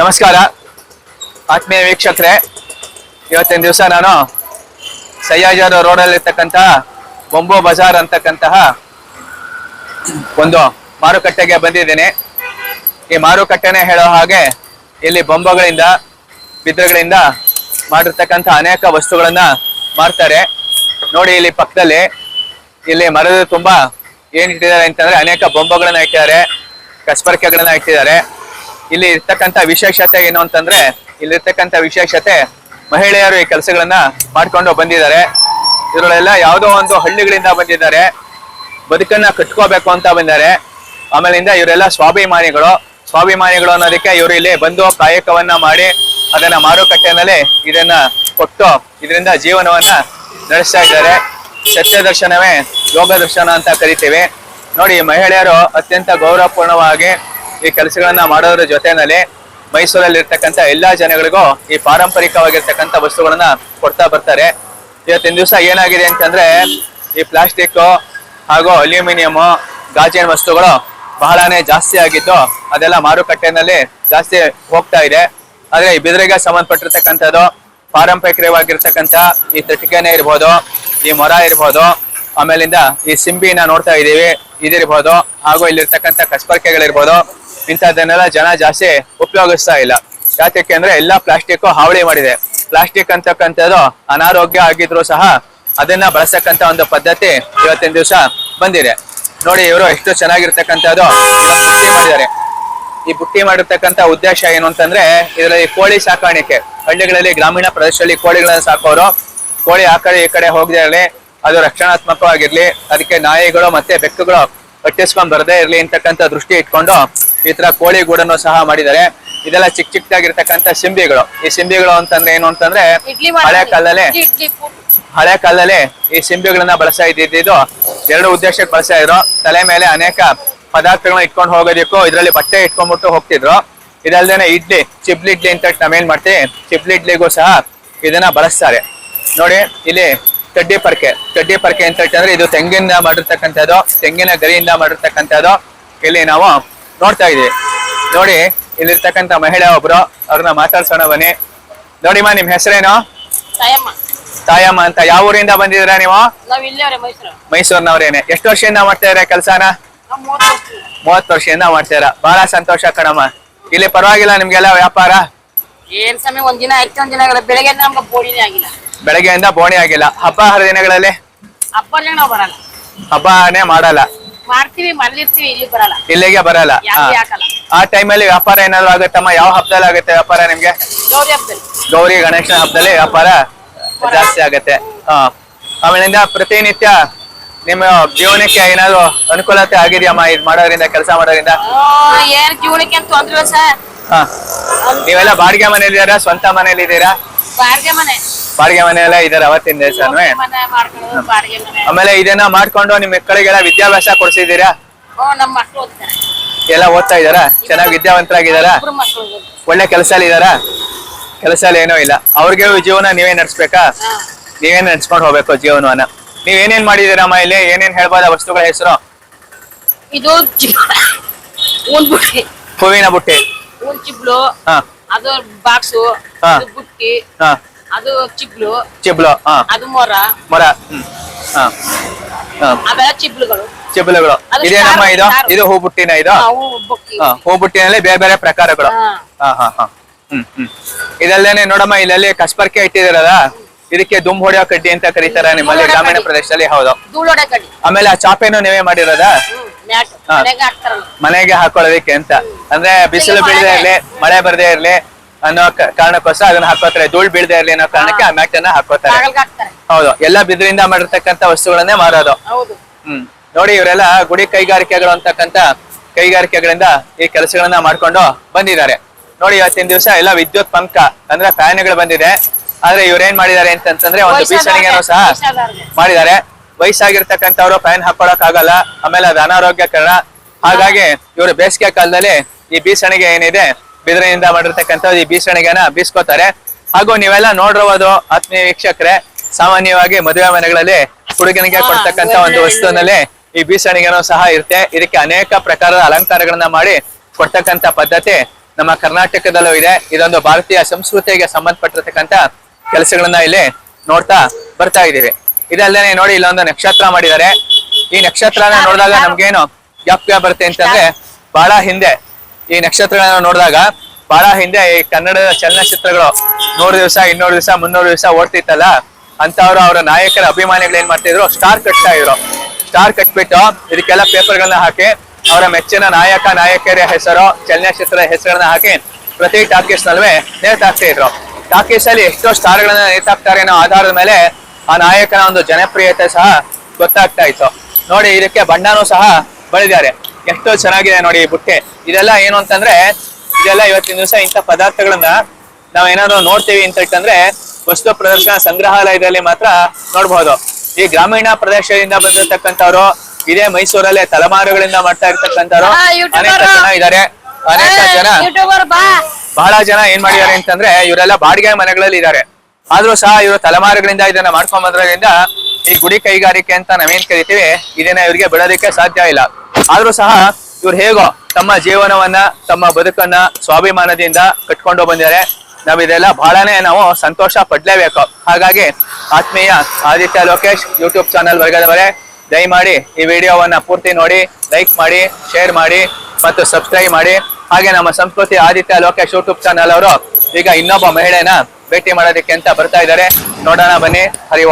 ನಮಸ್ಕಾರ. ಆತ್ಮೀಯ ವೀಕ್ಷಕರೇ, ಇವತ್ತಿನ ದಿವಸ ನಾನು ಸಯ್ಯಾಜಾರ ರೋಡಲ್ಲಿರ್ತಕ್ಕಂತಹ ಬೊಂಬೋ ಬಜಾರ್ ಅಂತಕ್ಕಂತಹ ಒಂದು ಮಾರುಕಟ್ಟೆಗೆ ಬಂದಿದ್ದೇನೆ. ಈ ಮಾರುಕಟ್ಟೆನೇ ಹೇಳೋ ಹಾಗೆ ಇಲ್ಲಿ ಬೊಂಬಗಳಿಂದ, ಬಿದ್ರಗಳಿಂದ ಮಾಡಿರ್ತಕ್ಕಂಥ ಅನೇಕ ವಸ್ತುಗಳನ್ನ ಮಾರ್ತಾರೆ. ನೋಡಿ ಇಲ್ಲಿ ಪಕ್ಕದಲ್ಲಿ ಇಲ್ಲಿ ಮರದ ತುಂಬಾ ಏನ್ ಇಟ್ಟಿದ್ದಾರೆ ಅಂತಂದ್ರೆ ಅನೇಕ ಬೊಂಬುಗಳನ್ನ ಇಟ್ಟಿದ್ದಾರೆ ಕಸ್ಪರ್ಕೆಗಳನ್ನ ಇಟ್ಟಿದ್ದಾರೆ. ಇಲ್ಲಿ ಇರ್ತಕ್ಕಂಥ ವಿಶೇಷತೆ ಏನು ಅಂತಂದ್ರೆ, ಇಲ್ಲಿರ್ತಕ್ಕಂಥ ವಿಶೇಷತೆ ಮಹಿಳೆಯರು ಈ ಕೆಲಸಗಳನ್ನ ಮಾಡ್ಕೊಂಡು ಬಂದಿದ್ದಾರೆ. ಇದರಲ್ಲೆಲ್ಲ ಯಾವುದೋ ಒಂದು ಹಳ್ಳಿಗಳಿಂದ ಬಂದಿದ್ದಾರೆ. ಬದುಕನ್ನ ಕಟ್ಕೋಬೇಕು ಅಂತ ಬಂದಿದ್ದಾರೆ. ಆಮೇಲಿಂದ ಇವರೆಲ್ಲ ಸ್ವಾಭಿಮಾನಿಗಳು. ಸ್ವಾಭಿಮಾನಿಗಳು ಅನ್ನೋದಕ್ಕೆ ಇವರು ಇಲ್ಲಿ ಬಂದು ಕಾಯಕವನ್ನ ಮಾಡಿ, ಅದನ್ನ ಮಾರುಕಟ್ಟೆನಲ್ಲಿ ಇದನ್ನ ಕೊಟ್ಟು ಇದರಿಂದ ಜೀವನವನ್ನ ನಡೆಸ್ತಾ ಇದ್ದಾರೆ. ಸತ್ಯ ದರ್ಶನವೇ ಯೋಗ ದರ್ಶನ ಅಂತ ಕರಿತೀವಿ. ನೋಡಿ, ಮಹಿಳೆಯರು ಅತ್ಯಂತ ಗೌರವಪೂರ್ಣವಾಗಿ ಈ ಕೆಲಸಗಳನ್ನ ಮಾಡೋದ್ರ ಜೊತೆನಲ್ಲಿ ಮೈಸೂರಲ್ಲಿ ಇರ್ತಕ್ಕಂಥ ಎಲ್ಲಾ ಜನಗಳಿಗೂ ಈ ಪಾರಂಪರಿಕವಾಗಿರ್ತಕ್ಕಂಥ ವಸ್ತುಗಳನ್ನ ಕೊಡ್ತಾ ಬರ್ತಾರೆ. ಇವತ್ತಿನ ದಿವಸ ಏನಾಗಿದೆ ಅಂತಂದ್ರೆ ಈ ಪ್ಲಾಸ್ಟಿಕ್ ಹಾಗೂ ಅಲ್ಯೂಮಿನಿಯಂ, ಗಾಜಿನ ವಸ್ತುಗಳು ಬಹಳನೇ ಜಾಸ್ತಿ ಆಗಿದ್ದು ಅದೆಲ್ಲ ಮಾರುಕಟ್ಟೆನಲ್ಲಿ ಜಾಸ್ತಿ ಹೋಗ್ತಾ ಇದೆ. ಆದ್ರೆ ಈ ಬಿದಿರಿಗೆ ಸಂಬಂಧಪಟ್ಟಿರ್ತಕ್ಕಂಥದ್ದು ಪಾರಂಪರಿಕವಾಗಿರ್ತಕ್ಕಂಥ ಈ ತಟಿಕೆನೆ ಇರ್ಬೋದು, ಈ ಮೊರ ಇರ್ಬೋದು, ಆಮೇಲಿಂದ ಈ ಸಿಂಬಿನ ನೋಡ್ತಾ ಇದೀವಿ ಇದಿರ್ಬೋದು, ಹಾಗೂ ಇಲ್ಲಿರ್ತಕ್ಕಂಥ ಕಸ್ಬರ್ಕೆಗಳಿರ್ಬೋದು. ಇಂಥದ್ದನ್ನೆಲ್ಲ ಜನ ಜಾಸ್ತಿ ಉಪಯೋಗಿಸ್ತಾ ಇಲ್ಲ. ಯಾಕೆ ಅಂದ್ರೆ ಎಲ್ಲ ಪ್ಲಾಸ್ಟಿಕ್ ಹಾವಳಿ ಮಾಡಿದೆ. ಪ್ಲಾಸ್ಟಿಕ್ ಅಂತಕ್ಕಂಥದ್ದು ಅನಾರೋಗ್ಯ ಆಗಿದ್ರು ಸಹ ಅದನ್ನ ಬಳಸಕ್ಕಂತ ಒಂದು ಪದ್ಧತಿ ಇವತ್ತಿನ ದಿವಸ ಬಂದಿದೆ. ನೋಡಿ ಇವರು ಎಷ್ಟು ಚೆನ್ನಾಗಿರ್ತಕ್ಕಂಥದ್ದು ಬುಟ್ಟಿ ಮಾಡಿದ್ದಾರೆ. ಈ ಬುಟ್ಟಿ ಮಾಡಿರ್ತಕ್ಕಂಥ ಉದ್ದೇಶ ಏನು ಅಂತಂದ್ರೆ ಇದರಲ್ಲಿ ಕೋಳಿ ಸಾಕಾಣಿಕೆ. ಹಳ್ಳಿಗಳಲ್ಲಿ ಗ್ರಾಮೀಣ ಪ್ರದೇಶದಲ್ಲಿ ಕೋಳಿಗಳನ್ನ ಸಾಕೋರು, ಕೋಳಿ ಆ ಕಡೆ ಈ ಕಡೆ ಹೋಗದೆ ಇರಲಿ, ಅದು ರಕ್ಷಣಾತ್ಮಕವಾಗಿರ್ಲಿ, ಅದಕ್ಕೆ ನಾಯಿಗಳು ಮತ್ತೆ ಬೆಕ್ಕುಗಳು ಕಟ್ಟಿಸ್ಕೊಂಡ್ ಬರದೇ ಇರ್ಲಿ ಅಂತಕ್ಕಂಥ ದೃಷ್ಟಿ ಇಟ್ಕೊಂಡು ಈ ತರ ಕೋಳಿ ಗೂಡನ್ನು ಸಹ ಮಾಡಿದ್ದಾರೆ. ಇದೆಲ್ಲ ಚಿಕ್ಕ ಚಿಕ್ಕದಾಗಿರ್ತಕ್ಕಂಥ ಸಿಂಬಿಗಳು. ಈ ಸಿಂಬಿಗಳು ಅಂತಂದ್ರೆ ಏನು ಅಂತಂದ್ರೆ ಹಳೆ ಕಾಲದಲ್ಲಿ ಹಳೆ ಕಾಲದಲ್ಲಿ ಈ ಸಿಂಬಿಗಳನ್ನ ಬಳಸ್ತಾ ಇದ್ದಿದ್ದು ಎರಡು ಉದ್ದೇಶಕ್ಕೆ ಬಳಸ್ತಾ ಇದ್ರು. ತಲೆ ಮೇಲೆ ಅನೇಕ ಪದಾರ್ಥಗಳನ್ನ ಇಟ್ಕೊಂಡು ಹೋಗೋದಿಕ್ಕೂ ಇದರಲ್ಲಿ ಬಟ್ಟೆ ಇಟ್ಕೊಂಡ್ಬಿಟ್ಟು ಹೋಗ್ತಿದ್ರು. ಇದಲ್ದೇನೆ ಇಡ್ಲಿ ಚಿಬ್ಲಿ ಇಡ್ಲಿ ಅಂತ ನಾವೇನ್ ಮಾಡ್ತೀವಿ? ಚಿಬ್ಲಿ ಇಡ್ಲಿಗೂ ಸಹ ಇದನ್ನ ಬಳಸ್ತಾರೆ. ನೋಡಿ ಇಲ್ಲಿ ಕಡ್ಡಿ ಪರ್ಕೆ. ಕಡ್ಡಿ ಪರ್ಕೆ ಅಂತ ಹೇಳಿದ್ರೆ ಇದು ತೆಂಗಿನ ಮಾಡಿರ್ತಕ್ಕಂಥದ್ದು ತೆಂಗಿನ ಗರಿಯಿಂದ ಮಾಡಿರ್ತಕ್ಕಂಥದ್ದು. ಇಲ್ಲಿ ನಾವು ನೋಡ್ತಾ ಇದೀವಿ ನೋಡಿ ಇಲ್ಲಿರ್ತಕ್ಕಂತ ಮಹಿಳೆ ಒಬ್ರು ಅವ್ರನ್ನ ಮಾತಾಡ್ಸೋಣ ಬನ್ನಿ. ನೋಡಿಮ್ಮ ನಿಮ್ ಹೆಸರೇನು? ತಾಯಮ್ಮ. ತಾಯಮ್ಮ ಅಂತ. ಯಾವ ಊರಿಂದ ಬಂದಿದ್ರ ನೀವು? ಮೈಸೂರ್ನವ್ರೇನೆ. ಎಷ್ಟು ವರ್ಷದಿಂದ ಮಾಡ್ತಾ ಇರ ಕೆಲ್ಸಾನ? ನಾವ್ ಮೂವತ್ತು ವರ್ಷದಿಂದ. ಮಾಡ್ತಾ ಮಾಡ್ತೀರಾ ಬಹಳ ಸಂತೋಷ ಕಣಮ್ಮ. ಇಲ್ಲಿ ಪರವಾಗಿಲ್ಲ ನಿಮ್ಗೆಲ್ಲ ವ್ಯಾಪಾರ? ಏನ್ ಸಮಯ ಒಂದ್ ದಿನ ಆಯ್ತು ಒಂದ್ ದಿನ ಆಗಲ್ಲ. ಬೆಳಗ್ಗೆ ನಮ್ಗೆ ಬೋಡಿನೇ ಆಗಿಲ್ಲ. ಬೆಳಗ್ಗೆಯಿಂದ ಬೋಣಿ ಆಗಿಲ್ಲ. ಹಬ್ಬ ಹರಿದಿನಗಳಲ್ಲಿ ಹಬ್ಬನೇ ಮಾಡಲ್ಲ. ಮಾಡ್ತೀವಿ ಮರದಿರ್ತೀವಿ ಇಲ್ಲಿ ಬರಲ್ಲ. ಇಲ್ಲಿಗೆ ಬರಲ್ಲ. ಯಾವ್ದು ಹಾಕಲ್ಲ ಆ ಟೈಮಲ್ಲಿ ವ್ಯಾಪಾರ ಏನಾದ್ರು ಆಗತ್ತಮ್ಮ? ಯಾವ ಹಬ್ಬದಲ್ಲಿ ಆಗುತ್ತೆ ವ್ಯಾಪಾರ ನಿಮ್ಗೆ? ಗೌರಿ ಹಬ್ಬದಲ್ಲಿ ಗೌರಿ ಗಣೇಶನ ಹಬ್ಬದಲ್ಲಿ ವ್ಯಾಪಾರ ಜಾಸ್ತಿ ಆಗತ್ತೆ. ಹಾ. ಆಮೇಲಿಂದ ಪ್ರತಿನಿತ್ಯ ನಿಮ್ಮ ಜೀವನಕ್ಕೆ ಏನಾದ್ರು ಅನುಕೂಲತೆ ಆಗಿದೆಯಮ್ಮ? ಇದ್ ಮಾಡೋದ್ರಿಂದ ಕೆಲಸ ಮಾಡೋದ್ರಿಂದ? ಏನ್ ಜೀವನಕ್ಕೆ ಅಂತ ತೊಂದ್ರೆ ಇಲ್ಲ ಸರ್. ಹಾ. ನೀವೆಲ್ಲ ಬಾಡಿಗೆ ಮನೇಲಿ ಇದೀರಾ ಸ್ವಂತ ಮನೇಲಿದ್ದೀರಾ ಬಾಡಿಗೆ ಮನೆ. ಬಾಡಿಗೆ ಮನೆಯಲ್ಲ ಇದಾರೆ ಅವತ್ತಿನ ಮನೆ ಮನೆ. ಆಮೇಲೆ ಇದನ್ನ ಮಾಡ್ಕೊಂಡು ನಿಮ್ ಮಕ್ಕಳಿಗೆಲ್ಲ ವಿದ್ಯಾಭ್ಯಾಸ ಕೊಡ್ಸಿದೀರಾ ಎಲ್ಲ ಓದ್ತಾ ಇದಾರ ಚೆನ್ನಾಗಿ ವಿದ್ಯಾವಂತರಾಗಿದ್ದಾರಾ? ಇಬ್ರು ಒಳ್ಳೆ ಕೆಲಸ ಇದಾರ ಕೆಲಸ ಏನೂ ಇಲ್ಲ. ಅವ್ರಿಗೆ ಜೀವನ ನೀವೇ ನಡ್ಸ್ಬೇಕಾ. ನೀವೇ ನಡ್ಸ್ಕೊಂಡು ಹೋಗ್ಬೇಕು ಜೀವನವನ್ನ. ನೀವ್ ಏನೇನ್ ಮಾಡಿದೀರಮ್ಮ ಇಲ್ಲಿ? ಏನೇನ್ ಹೇಳ್ಬೋದ ವಸ್ತುಗಳ ಹೆಸರು? ಇದು ಹೂವಿನ ಬುಟ್ಟಿ. ಅದು ಬಾಕ್ಸು. ಬುಟ್ಟಿ. ಅದು ಚಿಬ್ಲು. ಚಿಬ್ಲು ಹಾ. ಅದು ಮೊರ. ಮೊರ ಹಾ. ಅವೆಲ್ಲ ಚಿಬ್ಲುಗಳು. ಚಿಬ್ಲುಗಳು. ಇದೇನಮ್ಮ ಇದು. ಇದು? ಹೂ ಬುಟ್ಟಿನ ಇದು? ಹಾ ಬುಟ್ಟಿನಲ್ಲಿ ಬೇರೆ ಬೇರೆ ಪ್ರಕಾರಗಳು. ಹಾ. ಹಾ ಹಾ ಹ್ಮ್ ಹ್ಮ್. ಇದಲ್ದೇನೆ ನೋಡಮ್ಮ ಇಲ್ಲೆಲ್ಲಿ ಕಸ್ಬರ್ಕೆ ಇಟ್ಟಿದಿರಲ್ಲ ಇದಕ್ಕೆ ದುಮ್ ಹೊಡೆಯೋ ಕಡ್ಡಿ ಅಂತ ಕರೀತಾರ ನಿಮ್ಮಲ್ಲಿ ಗ್ರಾಮೀಣ ಪ್ರದೇಶದಲ್ಲಿ ಹೌದು. ಆಮೇಲೆ ಆ ಚಾಪೆನು ನೀವೇ ಮಾಡಿರೋದ. ಮನೆಗೆ ಹಾಕೊಳ್ಳೋದಕ್ಕೆ ಅಂತ. ಅಂದ್ರೆ ಬಿಸಿಲು ಬೀಳದೆ ಇರ್ಲಿ ಮಳೆ ಬರದೇ ಇರ್ಲಿ ಅನ್ನೋ ಕಾರಣಕ್ಕೋಸ್ಕರ ಅದನ್ನ ಹಾಕೋತಾರೆ. ಧೂಳ್ ಬೀಳದೆ ಇರಲಿ ಅನ್ನೋ ಕಾರಣಕ್ಕೆ ಆ ಮ್ಯಾಟ್ ಅನ್ನ ಹಾಕೋತಾರೆ. ಹೌದು. ಎಲ್ಲಾ ಬಿದ್ರಿಂದ ಮಾಡಿರ್ತಕ್ಕಂತ ವಸ್ತುಗಳನ್ನೇ ಮಾರೋದು. ಹ್ಮ್. ನೋಡಿ ಇವರೆಲ್ಲ ಗುಡಿ ಕೈಗಾರಿಕೆಗಳು ಅಂತಕ್ಕಂತ ಕೈಗಾರಿಕೆಗಳಿಂದ ಈ ಕೆಲಸಗಳನ್ನ ಮಾಡ್ಕೊಂಡು ಬಂದಿದ್ದಾರೆ. ನೋಡಿ ಇವತ್ತಿನ ದಿವಸ ಎಲ್ಲ ವಿದ್ಯುತ್ ಪಂಕ ಅಂದ್ರೆ ಫ್ಯಾನ್ಗಳು ಬಂದಿದೆ. ಆದ್ರೆ ಇವ್ರೇನ್ ಮಾಡಿದ್ದಾರೆ ಅಂತಂದ್ರೆ ಒಂದು ಬೀಸಣಿಗೆನೂ ಸಹ ಮಾಡಿದ್ದಾರೆ. ವಯಸ್ಸಾಗಿರ್ತಕ್ಕಂಥವ್ರು ಫ್ಯಾನ್ ಹಾಕೊಳಕ್ ಆಗಲ್ಲ. ಆಮೇಲೆ ಅದು ಅನಾರೋಗ್ಯಕರ ಹಾಗಾಗಿ ಇವರು ಬೇಸಿಗೆ ಕಾಲದಲ್ಲಿ ಈ ಬೀಸಣಿಗೆ ಏನಿದೆ ಬಿದಿರಿನಿಂದ ಮಾಡಿರ್ತಕ್ಕಂಥ ಈ ಬೀಸಣಿಗೆನ ಬೀಸ್ಕೋತಾರೆ. ಹಾಗೂ ನೀವೆಲ್ಲ ನೋಡಿರೋದು ಆತ್ಮೀಯ ವೀಕ್ಷಕರೇ ಸಾಮಾನ್ಯವಾಗಿ ಮದುವೆ ಮನೆಗಳಲ್ಲಿ ಹುಡುಗನಿಗೆ ಕೊಡ್ತಕ್ಕಂತ ಒಂದು ವಸ್ತುವಿನಲ್ಲಿ ಈ ಬೀಸಣಿಗೆನೂ ಸಹ ಇರುತ್ತೆ. ಇದಕ್ಕೆ ಅನೇಕ ಪ್ರಕಾರದ ಅಲಂಕಾರಗಳನ್ನ ಮಾಡಿ ಕೊಡ್ತಕ್ಕಂತ ಪದ್ಧತಿ ನಮ್ಮ ಕರ್ನಾಟಕದಲ್ಲೂ ಇದೆ. ಇದೊಂದು ಭಾರತೀಯ ಸಂಸ್ಕೃತಿಗೆ ಸಂಬಂಧಪಟ್ಟಿರತಕ್ಕಂತ ಕೆಲಸಗಳನ್ನ ಇಲ್ಲಿ ನೋಡ್ತಾ ಬರ್ತಾ ಇದೀವಿ ಇದಲ್ಲದೆ ನೋಡಿ ಇಲ್ಲೊಂದು ನಕ್ಷತ್ರ ಮಾಡಿದ್ದಾರೆ. ಈ ನಕ್ಷತ್ರನ ನೋಡಿದಾಗ ನಮ್ಗೇನು ಜ್ಞಾಪಕ ಬರುತ್ತೆ ಅಂತಂದ್ರೆ ಬಹಳ ಹಿಂದೆ ಈ ನಕ್ಷತ್ರಗಳನ್ನ ನೋಡಿದಾಗ ಬಹಳ ಹಿಂದೆ ಈ ಕನ್ನಡದ ಚಲನಚಿತ್ರಗಳು ನೂರು ದಿವಸ, ಇನ್ನೂರು ದಿವಸ, ಮುನ್ನೂರು ದಿವಸ ಓಡ್ತಿತ್ತಲ್ಲ ಅಂತವ್ರು ಅವರ ನಾಯಕರ ಅಭಿಮಾನಿಗಳು ಏನ್ ಮಾಡ್ತಿದ್ರು? ಸ್ಟಾರ್ ಕಟ್ತಾ ಇದ್ರು ಸ್ಟಾರ್ ಕಟ್ಬಿಟ್ಟು ಇದಕ್ಕೆಲ್ಲ ಪೇಪರ್ಗಳನ್ನ ಹಾಕಿ ಅವರ ಮೆಚ್ಚಿನ ನಾಯಕ, ನಾಯಕಿಯರ ಹೆಸರು, ಚಲನಚಿತ್ರದ ಹೆಸರನ್ನ ಹಾಕಿ ಪ್ರತಿ ಟಾಕೀಸ್ ನಲ್ವೇ ನೇತಾಕ್ತಾ ಇದ್ರು ಟಾಕೀಸ್ ಅಲ್ಲಿ ಎಷ್ಟೋ ಸ್ಟಾರ್ಗಳನ್ನ ನೇತಾಕ್ತಾರೆ ಅನ್ನೋ ಆಧಾರದ ಮೇಲೆ ಆ ನಾಯಕನ ಒಂದು ಜನಪ್ರಿಯತೆ ಸಹ ಗೊತ್ತಾಗ್ತಾ ಇತ್ತು. ನೋಡಿ, ಇದಕ್ಕೆ ಬಣ್ಣನೂ ಸಹ ಬಳಿದ್ದಾರೆ. ಎಷ್ಟೋ ಚೆನ್ನಾಗಿದೆ ನೋಡಿ ಈ ಬುಟ್ಟೆ. ಇದೆಲ್ಲ ಏನು ಅಂತಂದ್ರೆ ಇದೆಲ್ಲ ಇವತ್ತಿನ ದಿವಸ ಇಂಥ ಪದಾರ್ಥಗಳನ್ನ ನಾವ್ ಏನಾದ್ರು ನೋಡ್ತೀವಿ ಅಂತ ಇಟ್ಟಂದ್ರೆ ವಸ್ತು ಪ್ರದರ್ಶನ ಸಂಗ್ರಹಾಲಯದಲ್ಲಿ ಮಾತ್ರ ನೋಡ್ಬಹುದು ಈ ಗ್ರಾಮೀಣ ಪ್ರದೇಶದಿಂದ ಬಂದಿರತಕ್ಕಂಥವ್ರು ಇದೇ ಮೈಸೂರಲ್ಲೇ ತಲೆಮಾರುಗಳಿಂದ ಮಾಡ್ತಾ ಇರ್ತಕ್ಕಂಥವ್ರು ಅನೇಕ ಜನ ಇದ್ದಾರೆ ಅನೇಕ ಜನ ಬಹಳ ಜನ ಏನ್ ಮಾಡಿದ್ದಾರೆ ಅಂತಂದ್ರೆ ಇವರೆಲ್ಲ ಬಾಡಿಗೆ ಮನೆಗಳಲ್ಲಿ ಇದ್ದಾರೆ ಆದ್ರೂ ಸಹ ಇವರು ತಲೆಮಾರುಗಳಿಂದ ಇದನ್ನ ಮಾಡ್ಕೊಂಡ್ ಬಂದ್ರಿಂದ ಈ ಗುಡಿ ಕೈಗಾರಿಕೆ ಅಂತ ನಾವೇನ್ ಕರಿತೀವಿ ಇದನ್ನ ಇವರಿಗೆ ಬಿಡೋದಕ್ಕೆ ಸಾಧ್ಯ ಇಲ್ಲ. ಆದ್ರೂ ಸಹ ಇವ್ರು ಹೇಗೋ ತಮ್ಮ ಜೀವನವನ್ನ, ತಮ್ಮ ಬದುಕನ್ನ ಸ್ವಾಭಿಮಾನದಿಂದ ಕಟ್ಕೊಂಡು ಬಂದಿದ್ದಾರೆ. ನಾವ್ ಇದೆಲ್ಲ ಬಹಳನೇ ನಾವು ಸಂತೋಷ ಪಡ್ಲೇಬೇಕು. ಹಾಗಾಗಿ ಆತ್ಮೀಯ ಆದಿತ್ಯ ಲೋಕೇಶ್ ಯೂಟ್ಯೂಬ್ ಚಾನಲ್ ವರ್ಗದವರೇ, ದಯಮಾಡಿ ಈ ವಿಡಿಯೋವನ್ನ ಪೂರ್ತಿ ನೋಡಿ, ಲೈಕ್ ಮಾಡಿ, ಶೇರ್ ಮಾಡಿ ಮತ್ತು ಸಬ್ಸ್ಕ್ರೈಬ್ ಮಾಡಿ. ಹಾಗೆ ನಮ್ಮ ಸಂಸ್ಕೃತಿ ಆದಿತ್ಯ ಲೋಕೇಶ್ ಯೂಟ್ಯೂಬ್ ಚಾನಲ್ ಅವರು ಈಗ ಇನ್ನೊಬ್ಬ ಮಹಿಳೆನ ಭೇಟಿ ಮಾಡೋದಕ್ಕೆ ಅಂತ ಬರ್ತಾ ಇದ್ದಾರೆ. ನೋಡೋಣ ಬನ್ನಿ. ಹರಿ